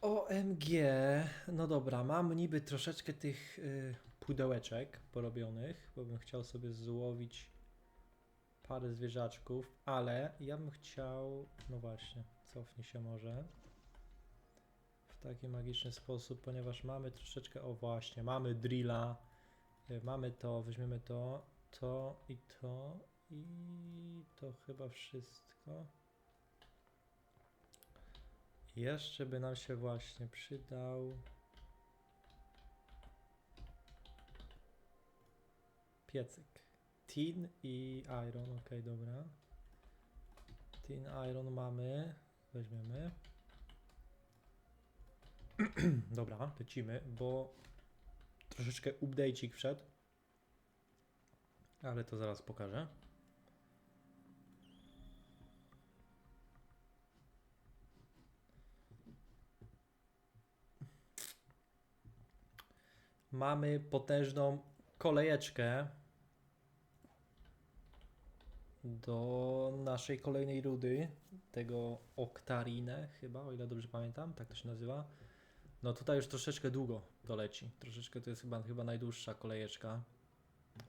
OMG, no dobra, mam niby troszeczkę tych y, pudełeczek porobionych, bo bym chciał sobie złowić parę zwierzaczków, ale ja bym chciał, no właśnie, cofnij się może w taki magiczny sposób, ponieważ mamy troszeczkę, o właśnie, mamy drilla, y, mamy to, weźmiemy to, to i to i to chyba wszystko. Jeszcze by nam się właśnie przydał. Piecyk. Tin i iron, ok, dobra. Tin, iron mamy. Weźmiemy. dobra, lecimy, bo troszeczkę update'ik wszedł. Ale to zaraz pokażę. Mamy potężną kolejeczkę do naszej kolejnej rudy, tego Oktarinę chyba, o ile dobrze pamiętam, tak to się nazywa. No tutaj już troszeczkę długo to leci, troszeczkę to jest chyba, chyba najdłuższa kolejeczka.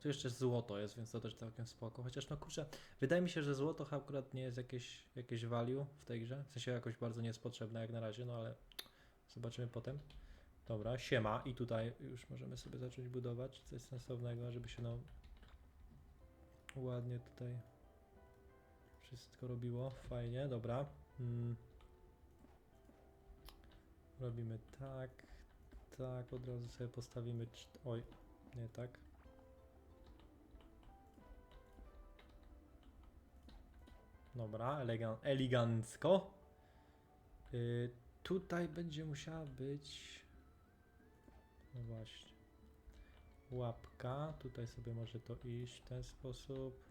Tu jeszcze złoto jest, więc to też całkiem spoko, chociaż no kurczę, wydaje mi się, że złoto akurat nie jest jakieś, jakieś value w tej grze, w sensie jakoś bardzo nie jest potrzebne jak na razie, no ale zobaczymy potem. Dobra, siema i tutaj już możemy sobie zacząć budować coś sensownego, żeby się no ładnie tutaj wszystko robiło, fajnie, dobra. Mm. Robimy tak, tak, od razu sobie postawimy, oj, nie tak. Dobra, elegan elegancko. Y, tutaj będzie musiała być no właśnie. Łapka. Tutaj sobie może to iść w ten sposób.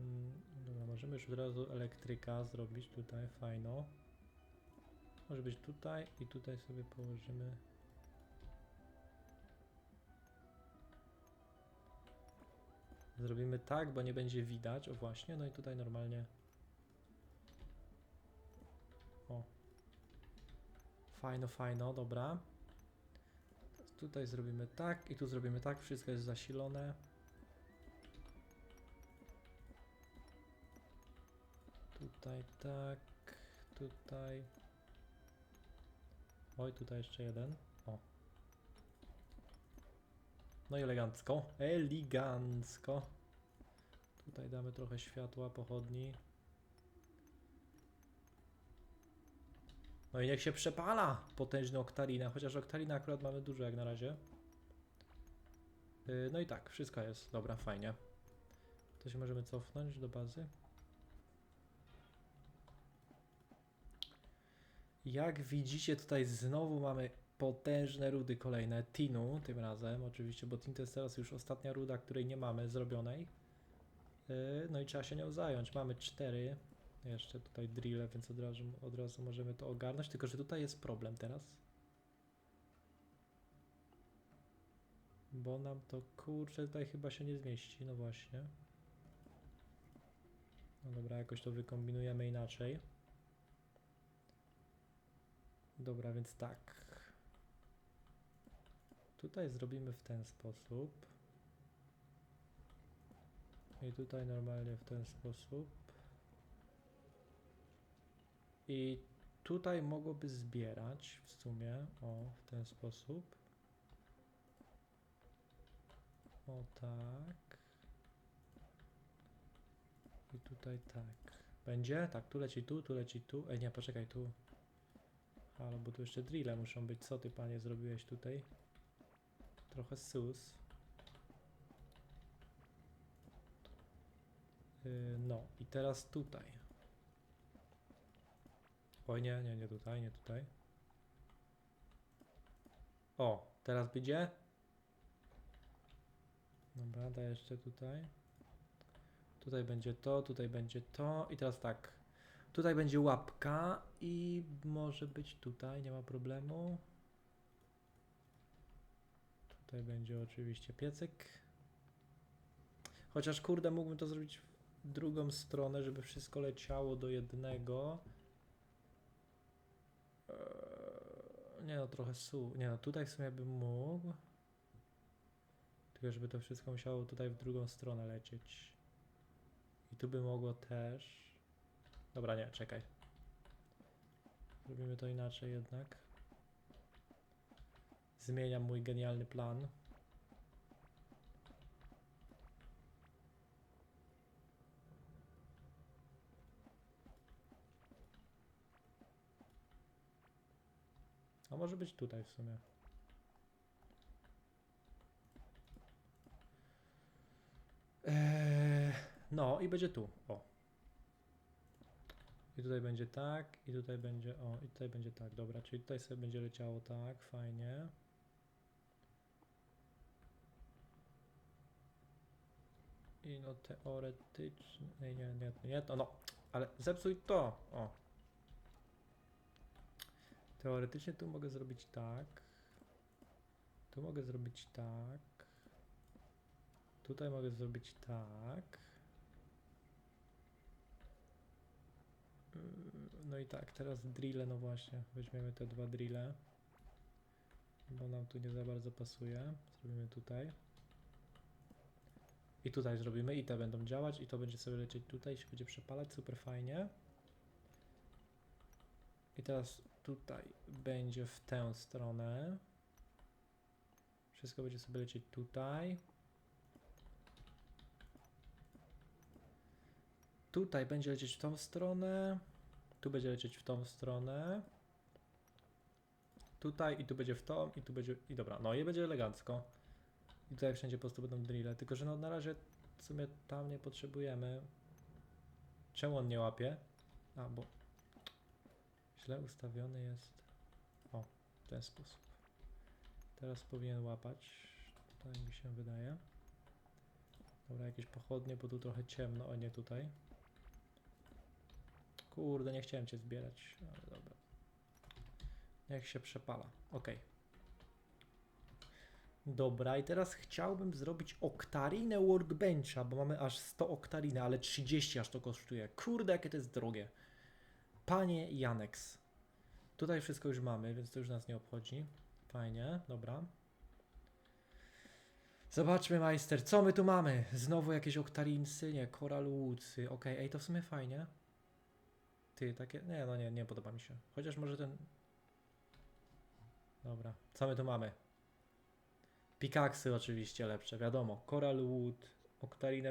Mm, Dobra, możemy już od razu elektryka zrobić tutaj, fajno. Może być tutaj i tutaj sobie położymy. Zrobimy tak, bo nie będzie widać. O właśnie, no i tutaj normalnie. O. Fajno, fajno, dobra. Tutaj zrobimy tak i tu zrobimy tak, wszystko jest zasilone. Tutaj tak, tutaj. Oj, tutaj jeszcze jeden. O. No i elegancko. Elegancko. Tutaj damy trochę światła, pochodni. No i niech się przepala potężny oktarina, chociaż oktarina akurat mamy dużo jak na razie. Yy, No i tak, wszystko jest. Dobra, fajnie. To się możemy cofnąć do bazy. Jak widzicie tutaj znowu mamy potężne rudy kolejne, Tinu tym razem oczywiście, bo Tin to jest teraz już ostatnia ruda, której nie mamy zrobionej. Yy, No i trzeba się nią zająć. Mamy cztery jeszcze tutaj drille, więc od razu, od razu możemy to ogarnąć. Tylko, że tutaj jest problem teraz. Bo nam to kurczę tutaj chyba się nie zmieści. No właśnie. No dobra, jakoś to wykombinujemy inaczej. Dobra, więc tak. Tutaj zrobimy w ten sposób. I tutaj normalnie w ten sposób. I tutaj mogłoby zbierać w sumie, o, w ten sposób. O tak. I tutaj tak. Będzie? Tak, tu leci tu, tu leci tu. Ej, nie, poczekaj, tu. Halo, bo tu jeszcze drille muszą być. Co ty, panie, zrobiłeś tutaj? Trochę sus. Yy, no, i teraz tutaj. Oj, nie, nie, nie tutaj, nie tutaj. O, teraz będzie. Dobra, daj jeszcze tutaj. Tutaj będzie to, tutaj będzie to. I teraz tak. Tutaj będzie łapka i może być tutaj, nie ma problemu. Tutaj będzie oczywiście piecyk. Chociaż kurde, mógłbym to zrobić w drugą stronę, żeby wszystko leciało do jednego. Eee, nie no, trochę su. Nie no, tutaj w sumie bym mógł. Tylko żeby to wszystko musiało tutaj w drugą stronę lecieć. I tu by mogło też. Dobra, nie, czekaj. Robimy to inaczej jednak. Zmieniam mój genialny plan. Może być tutaj w sumie. Eee, no i będzie tu. O. I tutaj będzie tak, i tutaj będzie, o, i tutaj będzie tak, dobra, czyli tutaj sobie będzie leciało tak, fajnie. I no teoretycznie, nie, nie, nie, nie to, no, ale zepsuj to, o. Teoretycznie tu mogę zrobić tak. Tu mogę zrobić tak. Tutaj mogę zrobić tak. Yy, No i tak, teraz drille, no właśnie, weźmiemy te dwa drille. Bo nam tu nie za bardzo pasuje. Zrobimy tutaj. I tutaj zrobimy i te będą działać i to będzie sobie lecieć tutaj, się będzie przepalać, super fajnie. I teraz tutaj będzie w tę stronę. Wszystko będzie sobie lecieć tutaj. Tutaj będzie lecieć w tą stronę. Tu będzie lecieć w tą stronę. Tutaj i tu będzie w tą i tu będzie... I dobra, no i będzie elegancko. I tutaj wszędzie po prostu będą drille. Tylko, że no na razie w sumie tam nie potrzebujemy. Czemu on nie łapie? A, bo źle ustawiony jest. O, w ten sposób. Teraz powinien łapać. Tak mi się wydaje. Dobra, jakieś pochodnie, bo tu trochę ciemno. O, nie tutaj. Kurde, nie chciałem cię zbierać, ale dobra. Niech się przepala. Ok. Dobra, i teraz chciałbym zrobić oktarinę workbencha, bo mamy aż 100 oktariny, ale 30 aż to kosztuje. Kurde, jakie to jest drogie. Panie Janeks. Tutaj wszystko już mamy, więc to już nas nie obchodzi. Fajnie, dobra. Zobaczmy, majster, co my tu mamy? Znowu jakieś oktarinsy? Nie, koralłucy. Okej, ej, to w sumie fajnie. Ty, takie... Nie, no nie, nie podoba mi się. Chociaż może ten... Dobra, co my tu mamy? Pikaksy oczywiście lepsze, wiadomo. Coral Wood,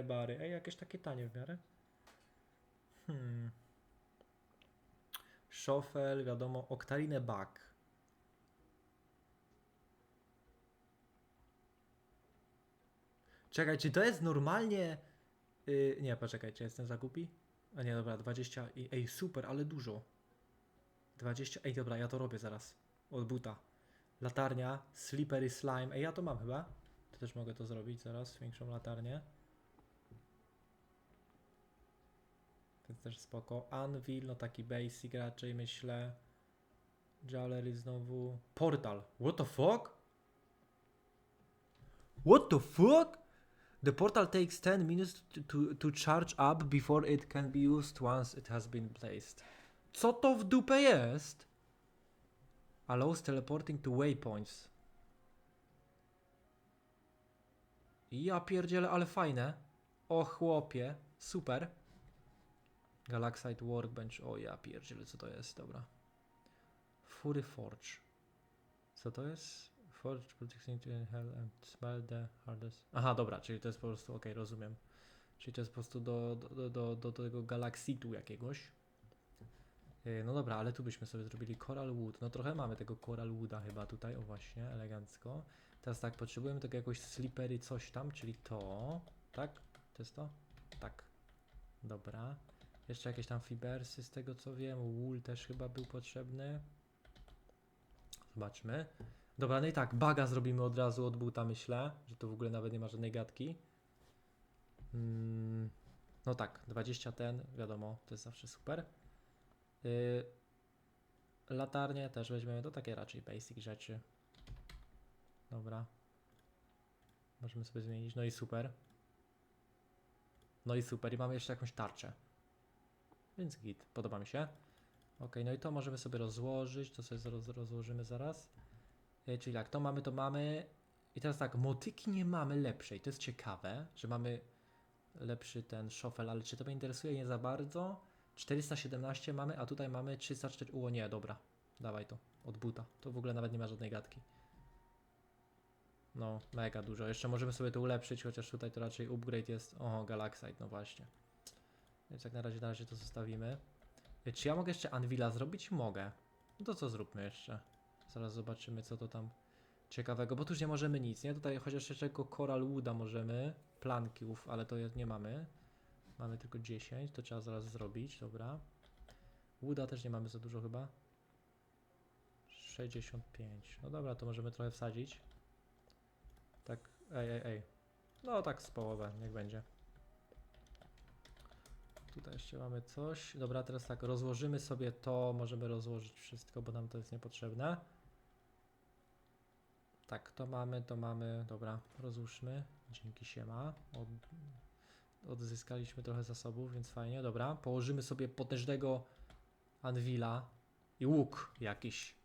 bary. Ej, jakieś takie tanie w miarę. Hmm. Szofel, wiadomo, oktarinę bak. Czekaj, czy to jest normalnie... Yy, nie, poczekaj, czy jestem zakupi? A nie, dobra, 20 i... Ej, super, ale dużo. 20... Ej, dobra, ja to robię zaraz. Od buta. Latarnia, slippery slime. Ej, ja to mam chyba. To też mogę to zrobić zaraz, większą latarnię. Więc też spoko. Anvil, no taki basic raczej myślę. Jewelry znowu. Portal. What the fuck? What the fuck? The portal takes 10 minutes to, to, to charge up before it can be used once it has been placed. Co to w dupę jest? Allows teleporting to waypoints. Ja pierdzielę, ale fajne. O chłopie, super. Galaxite Workbench, o ja pierdzielę, co to jest, dobra. Fury Forge. Co to jest? Forge protecting to hell and smell the hardest. Aha, dobra, czyli to jest po prostu, okej, rozumiem. Czyli to jest po prostu do, do, do, do, do tego Galaxitu jakiegoś. Yy, No dobra, ale tu byśmy sobie zrobili Coral Wood. No trochę mamy tego Coral Wooda chyba tutaj, o właśnie, elegancko. Teraz tak, potrzebujemy tego jakoś slippery coś tam, czyli to, tak? To jest to? Tak. Dobra. Jeszcze jakieś tam fibersy z tego co wiem, wool też chyba był potrzebny. Zobaczmy. Dobra, no i tak, baga zrobimy od razu od buta, myślę, że to w ogóle nawet nie ma żadnej gadki. Mm, no tak, 20 ten, wiadomo, to jest zawsze super. Yy, latarnie też weźmiemy, to takie raczej basic rzeczy. Dobra. Możemy sobie zmienić, no i super. No i super, i mamy jeszcze jakąś tarczę. Więc git, podoba mi się. Ok, no i to możemy sobie rozłożyć, to sobie roz, rozłożymy zaraz. E, czyli tak, to mamy, to mamy. I teraz tak, motyki nie mamy lepszej. To jest ciekawe, że mamy lepszy ten szofel, ale czy to mnie interesuje? Nie za bardzo. 417 mamy, a tutaj mamy 304. O nie, dobra. Dawaj to, od buta. To w ogóle nawet nie ma żadnej gadki. No, mega dużo. Jeszcze możemy sobie to ulepszyć, chociaż tutaj to raczej upgrade jest. O, Galaxite, no właśnie. Więc jak na razie, na razie to zostawimy. E, Czy ja mogę jeszcze Anvila zrobić? Mogę. No to co zróbmy jeszcze? Zaraz zobaczymy, co to tam ciekawego, bo tu już nie możemy nic, nie? Tutaj chociaż jeszcze tylko Coral Wooda możemy, planków, ale to nie mamy. Mamy tylko 10, to trzeba zaraz zrobić, dobra. Wooda też nie mamy za dużo chyba. 65. No dobra, to możemy trochę wsadzić. Tak, ej, ej, ej. No tak z połowę, niech będzie. Tutaj jeszcze mamy coś. Dobra, teraz tak, rozłożymy sobie to, możemy rozłożyć wszystko, bo nam to jest niepotrzebne. Tak, to mamy, to mamy, dobra, rozłóżmy. Dzięki siema. Od, odzyskaliśmy trochę zasobów, więc fajnie, dobra. Położymy sobie potężnego anvila i łuk jakiś.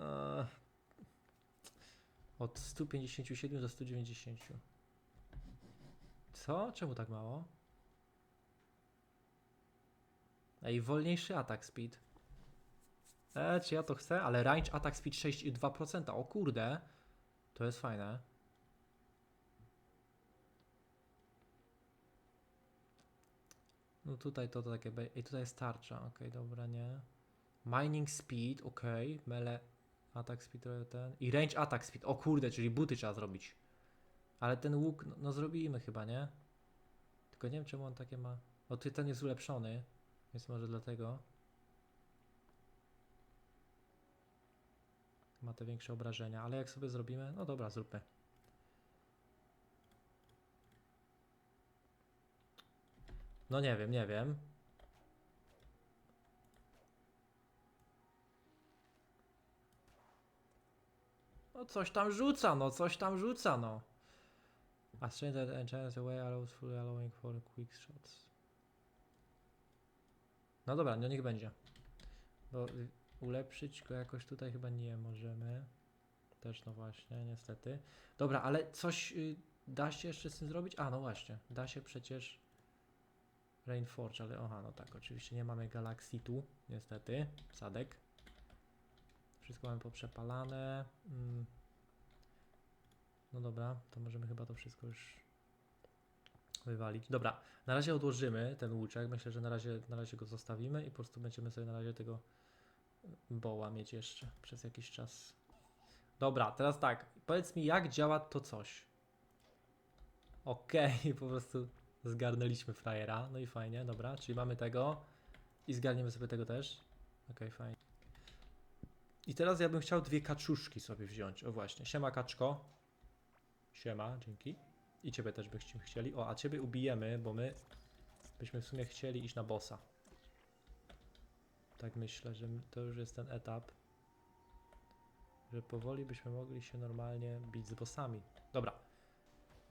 Eee, od 157 do 190. Co? Czemu tak mało? Ej, wolniejszy atak speed. E, czy ja to chcę? Ale range attack speed 6,2%. O kurde. To jest fajne. No tutaj to, to takie... I tutaj jest tarcza. Okej, dobra, nie. Mining speed, okej. Mele attack speed trochę ten. I range attack speed. O kurde, czyli buty trzeba zrobić. Ale ten łuk, no, no zrobimy chyba, nie? Tylko nie wiem czemu on takie ma... O, ty ten jest ulepszony. Więc może dlatego. Ma te większe obrażenia, ale jak sobie zrobimy, no dobra, zróbmy. No nie wiem, nie wiem. No coś tam rzuca, no coś tam rzuca, no. A enchants away allowing for quick shots. No dobra, no niech będzie. Bo y, ulepszyć go jakoś tutaj chyba nie możemy. Też no właśnie, niestety. Dobra, ale coś y, da się jeszcze z tym zrobić? A, no właśnie, da się przecież Rainforge, ale aha, no tak, oczywiście nie mamy Galaxy tu, niestety, sadek. Wszystko mamy poprzepalane. Mm. No dobra, to możemy chyba to wszystko już wywalić. Dobra, na razie odłożymy ten łuczek. Myślę, że na razie, na razie go zostawimy i po prostu będziemy sobie na razie tego boła mieć jeszcze przez jakiś czas. Dobra, teraz tak. Powiedz mi, jak działa to coś. Okej, po prostu zgarnęliśmy frajera. No i fajnie, dobra. Czyli mamy tego i zgarniemy sobie tego też. Okej, fajnie. I teraz ja bym chciał dwie kaczuszki sobie wziąć. O właśnie, siema kaczko. Siema, dzięki. I ciebie też byśmy chcieli. O, a ciebie ubijemy, bo my byśmy w sumie chcieli iść na bossa. Tak myślę, że to już jest ten etap. Że powoli byśmy mogli się normalnie bić z bossami. Dobra.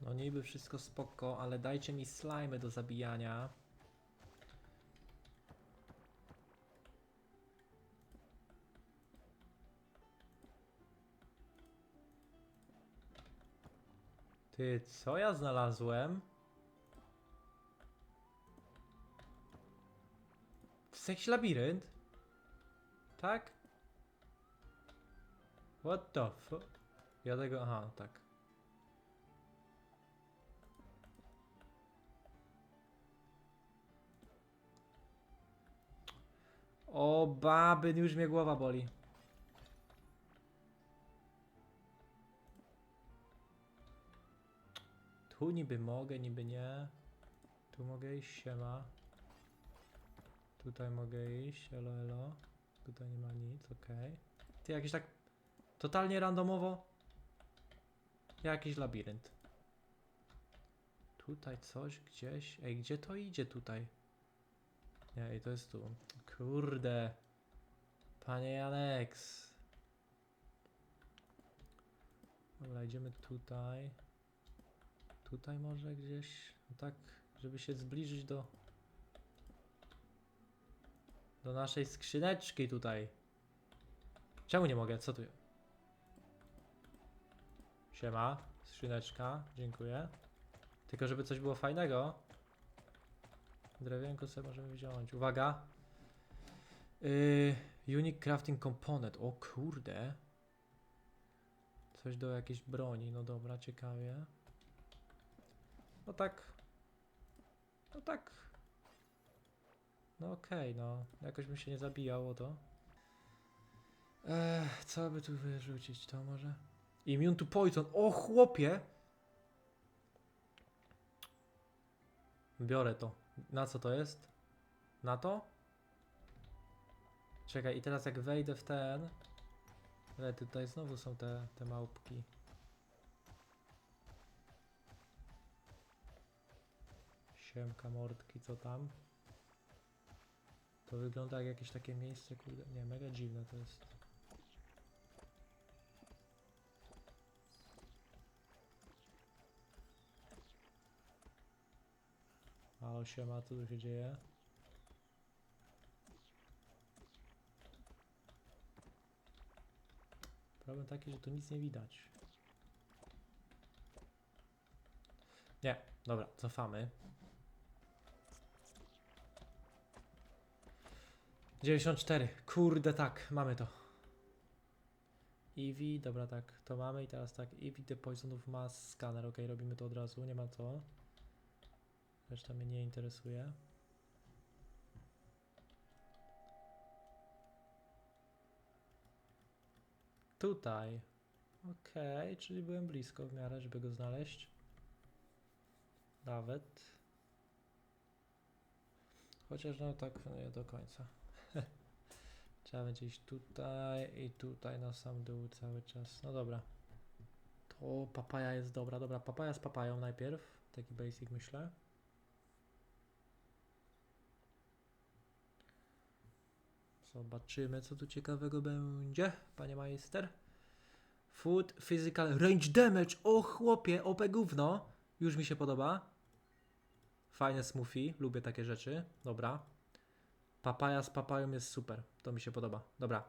No niby wszystko spoko, ale dajcie mi slimy do zabijania. Ty, co ja znalazłem? Jest jakiś labirynt? Tak? What the fuck? Ja tego, aha, tak. O baby, już mnie głowa boli. Tu niby mogę, niby nie. Tu mogę iść, siema. Tutaj mogę iść, elo, elo. Tutaj nie ma nic, okej. Ty jakiś tak totalnie randomowo. Jakiś labirynt. Tutaj coś gdzieś. Ej, gdzie to idzie tutaj? Nie, ej, to jest tu. Kurde. Panie Janeks. Dobra, idziemy tutaj. Tutaj może gdzieś. No tak, żeby się zbliżyć do. Do naszej skrzyneczki tutaj. Czemu nie mogę? Co tu? Siema, skrzyneczka, dziękuję. Tylko żeby coś było fajnego. Drewienko sobie możemy wziąć. Uwaga. Yy, unique crafting component. O kurde. Coś do jakiejś broni. No dobra, ciekawie. No tak. No tak. No okej, no. Jakoś bym się nie zabijało to. Ech, co by tu wyrzucić? To może? Immune to poison. O chłopie! Biorę to. Na co to jest? Na to? Czekaj, i teraz jak wejdę w ten... Ale tutaj znowu są te, te małpki. Siemka, mordki, co tam? To wygląda jak jakieś takie miejsce, kurde, nie, mega dziwne to jest. Halo, siema, co tu się dzieje? Problem taki, że tu nic nie widać. Nie, dobra, cofamy. 94. Kurde, tak, mamy to. Eevee, dobra, tak, to mamy i teraz tak, Eevee the Poison of Mass Scanner, ok, robimy to od razu, nie ma co. Reszta mnie nie interesuje. Tutaj. Okej, czyli byłem blisko w miarę, żeby go znaleźć. Nawet. Chociaż no tak nie do końca. Trzeba będzie iść tutaj i tutaj na sam dół cały czas. No dobra. To papaja jest dobra. Dobra, papaja z papają najpierw. Taki basic myślę. Zobaczymy, co tu ciekawego będzie, panie majster. Food, physical, range damage. O chłopie, OP gówno. Już mi się podoba. Fajne smoothie, lubię takie rzeczy. Dobra. Papaja z papają jest super. To mi się podoba. Dobra.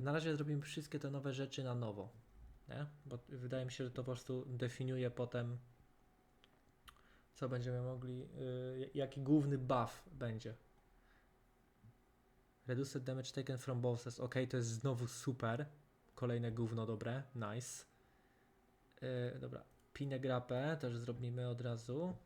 Na razie zrobimy wszystkie te nowe rzeczy na nowo. Nie? Bo wydaje mi się, że to po prostu definiuje potem, co będziemy mogli, y, jaki główny buff będzie. Reduced damage taken from bosses. Ok, to jest znowu super. Kolejne gówno dobre. Nice. Yy, dobra. Pinę grapę też zrobimy od razu.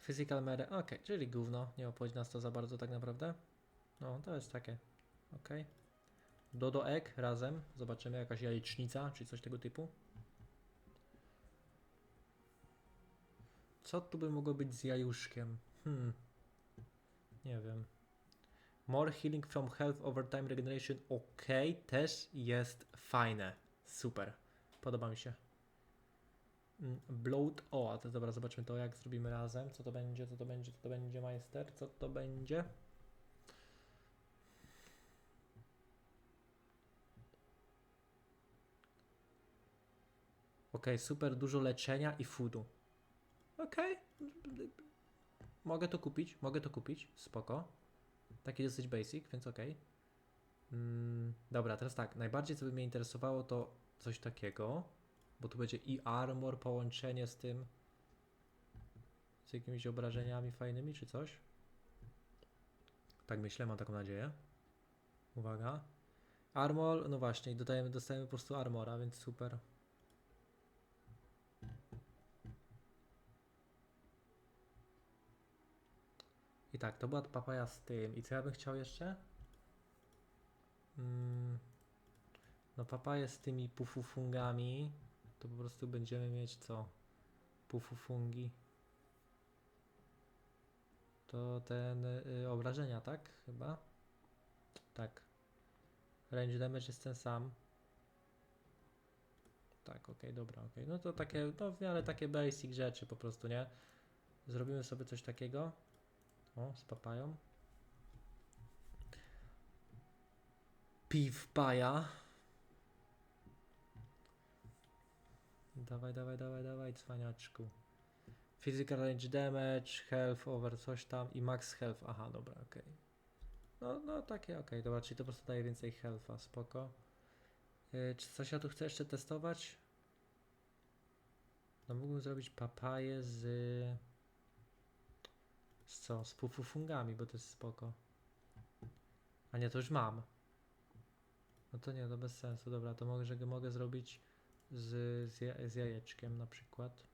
Physical mere. Ok, czyli gówno. Nie obchodzi nas to za bardzo tak naprawdę. No, to jest takie. Ok. Dodo egg razem. Zobaczymy jakaś jajecznica czy coś tego typu. Co tu by mogło być z jajuszkiem? Hmm. Nie wiem. More healing from health over time regeneration. Ok, też jest fajne. Super. Podoba mi się. Mm, Bloat. O, a to dobra, zobaczmy to, jak zrobimy razem. Co to będzie, co to będzie, co to będzie, majster? Co to będzie? Ok, super dużo leczenia i foodu. Okej. Mogę to kupić, mogę to kupić, spoko. Taki dosyć basic, więc okej. Mm, dobra, teraz tak, najbardziej co by mnie interesowało to coś takiego, bo tu będzie i armor, połączenie z tym, z jakimiś obrażeniami fajnymi czy coś. Tak myślę, mam taką nadzieję. Uwaga. Armor, no właśnie, dodajemy, dostajemy po prostu armora, więc super. I tak, to była papaja z tym. I co ja bym chciał jeszcze? Mm, no papaja z tymi pufufungami. To po prostu będziemy mieć co? Pufufungi. To ten y, obrażenia, tak? Chyba? Tak. Range damage jest ten sam. Tak, okej, dobra, okej. No to takie, no w miarę takie basic rzeczy po prostu, nie? Zrobimy sobie coś takiego. O, z papają. Piw paja. Dawaj, dawaj, dawaj, dawaj, cwaniaczku. Physical range damage, health over coś tam i max health. Aha, dobra, okej. No, no takie, okej, dobra, czyli to po prostu daje więcej healtha, spoko. Yy, czy coś ja tu chcę jeszcze testować? No mógłbym zrobić papaję z... Z co? Z pufufungami, bo to jest spoko. A nie, to już mam. No to nie, to bez sensu. Dobra, to mogę, że mogę zrobić z, z, z jajeczkiem na przykład.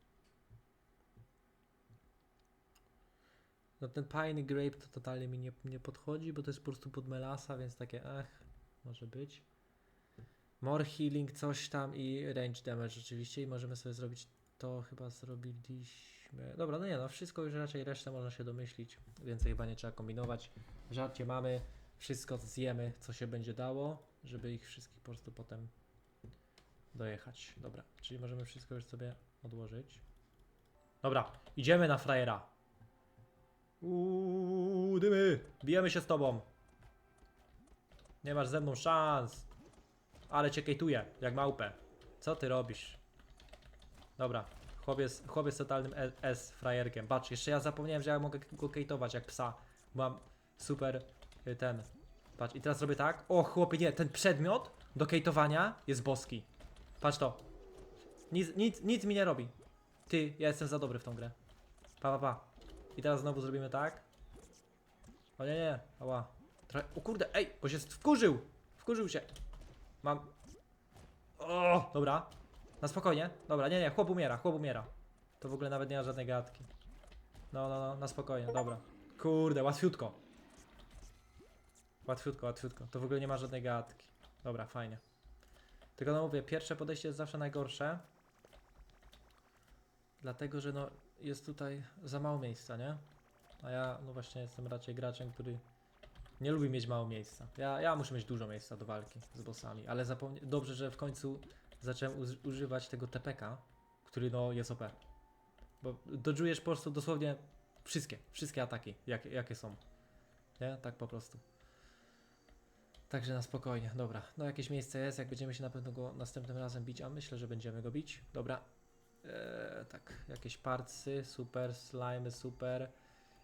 No ten Pine Grape to totalnie mi nie, nie podchodzi, bo to jest po prostu pod melasa, więc takie ech, może być. More healing, coś tam i range damage oczywiście i możemy sobie zrobić to chyba zrobiliśmy. Dobra, no nie no, wszystko już raczej resztę można się domyślić, więcej chyba nie trzeba kombinować. W żarcie mamy, wszystko zjemy, co się będzie dało, żeby ich wszystkich po prostu potem dojechać. Dobra, czyli możemy wszystko już sobie odłożyć. Dobra, idziemy na frajera. Uuu, dymy, bijemy się z tobą. Nie masz ze mną szans. Ale cię kejtuję, jak małpę. Co ty robisz? Dobra, chłopiec, chłopiec totalnym E- S frajerkiem. Patrz, jeszcze ja zapomniałem, że ja mogę go kejtować jak psa. Mam super y, ten. Patrz, i teraz robię tak. O, chłopie, nie, ten przedmiot do kejtowania jest boski. Patrz to. Nic, nic, nic mi nie robi. Ty, ja jestem za dobry w tą grę. Pa, pa, pa. I teraz znowu zrobimy tak. O nie, nie, ała. Trochę, o kurde, ej, bo się wkurzył. Wkurzył się. Mam. O, dobra. Na spokojnie. Dobra, nie, nie, chłop umiera, chłop umiera. To w ogóle nawet nie ma żadnej gadki. No, no, no, na spokojnie, dobra. Kurde, łatwiutko. Łatwiutko, łatwiutko. To w ogóle nie ma żadnej gadki. Dobra, fajnie. Tylko no mówię, pierwsze podejście jest zawsze najgorsze. Dlatego, że no jest tutaj za mało miejsca, nie? A ja, no właśnie, jestem raczej graczem, który nie lubi mieć mało miejsca. Ja, ja muszę mieć dużo miejsca do walki z bossami, ale dobrze, że w końcu zacząłem używać tego TPK, który no jest OP. Bo dodżujesz po prostu dosłownie wszystkie, wszystkie ataki, jak, jakie są. Nie? Tak po prostu. Także na spokojnie, dobra. No jakieś miejsce jest, jak będziemy się na pewno go następnym razem bić, a myślę, że będziemy go bić. Dobra. Eee, tak, jakieś parcy, super, slimy, super.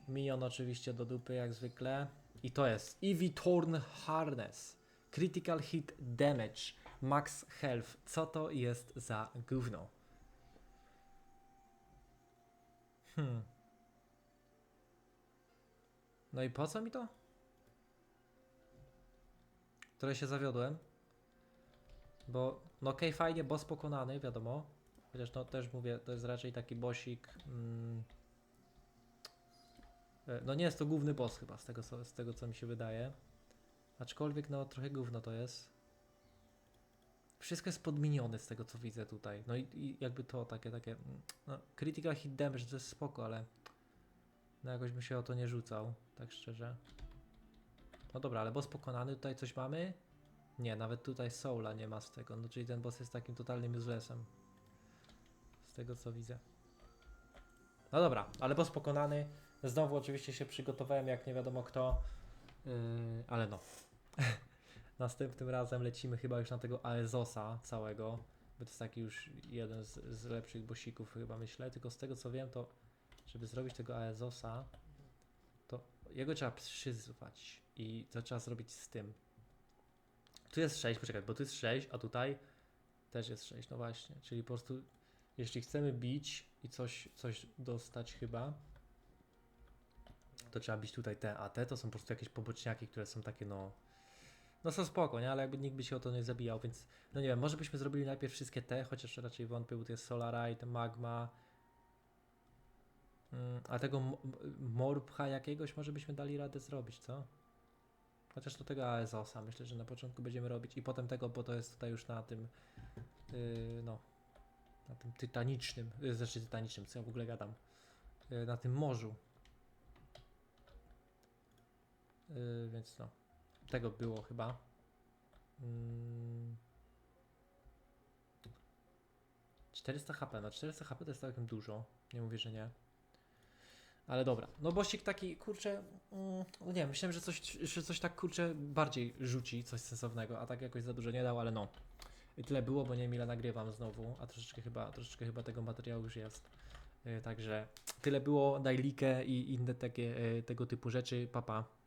Minion oczywiście do dupy, jak zwykle. I to jest Eevee Torn Harness. Critical Hit Damage. Max Health. Co to jest za gówno? Hmm. No i po co mi to? Trochę się zawiodłem. Bo, no okej, fajnie, boss pokonany, wiadomo. Chociaż no też mówię, to jest raczej taki bossik. Mm, e, no nie jest to główny boss chyba, z tego, co, z tego co mi się wydaje. Aczkolwiek no trochę gówno to jest. Wszystko jest podminione z tego co widzę tutaj. No i, i jakby to takie, takie. mm, No, critical hit damage to jest spoko, ale. No jakoś bym się o to nie rzucał, tak szczerze. No dobra, ale boss pokonany, tutaj coś mamy? Nie, nawet tutaj Soula nie ma z tego, no czyli ten boss jest takim totalnym uselessem. Z tego co widzę. No dobra, ale boss pokonany. Znowu oczywiście się przygotowałem jak nie wiadomo kto. Yy, ale no. Następnym razem lecimy chyba już na tego Aezosa całego. Bo to jest taki już jeden z, z lepszych bossików chyba myślę. Tylko z tego co wiem to, żeby zrobić tego Aezosa, to jego trzeba przyzwać. I to trzeba zrobić z tym. Tu jest 6, poczekaj, bo tu jest 6, a tutaj też jest 6, no właśnie. Czyli po prostu, jeśli chcemy bić i coś, coś dostać chyba, to trzeba bić tutaj te, a te to są po prostu jakieś poboczniaki, które są takie no... No są spoko, nie? Ale jakby nikt by się o to nie zabijał, więc no nie wiem, może byśmy zrobili najpierw wszystkie te, chociaż raczej wątpię, bo to jest Solarite, Magma, mm, a tego M- M- Morbcha jakiegoś może byśmy dali radę zrobić, co? Chociaż do tego Aezosa myślę, że na początku będziemy robić i potem tego, bo to jest tutaj już na tym, yy, no, na tym tytanicznym, yy, znaczy tytanicznym, co ja w ogóle gadam, yy, na tym morzu. Yy, więc no, tego było chyba. Mm. 400 HP, no 400 HP to jest całkiem dużo, nie mówię, że nie. Ale dobra, no bościk taki, kurczę, mm, no nie wiem, myślałem, że coś, że coś tak, kurczę, bardziej rzuci, coś sensownego, a tak jakoś za dużo nie dał, ale no. I tyle było, bo nie wiem ile nagrywam znowu, a troszeczkę chyba, troszeczkę chyba tego materiału już jest. Y, Także tyle było, daj likę i inne takie y, tego typu rzeczy. Papa. Pa.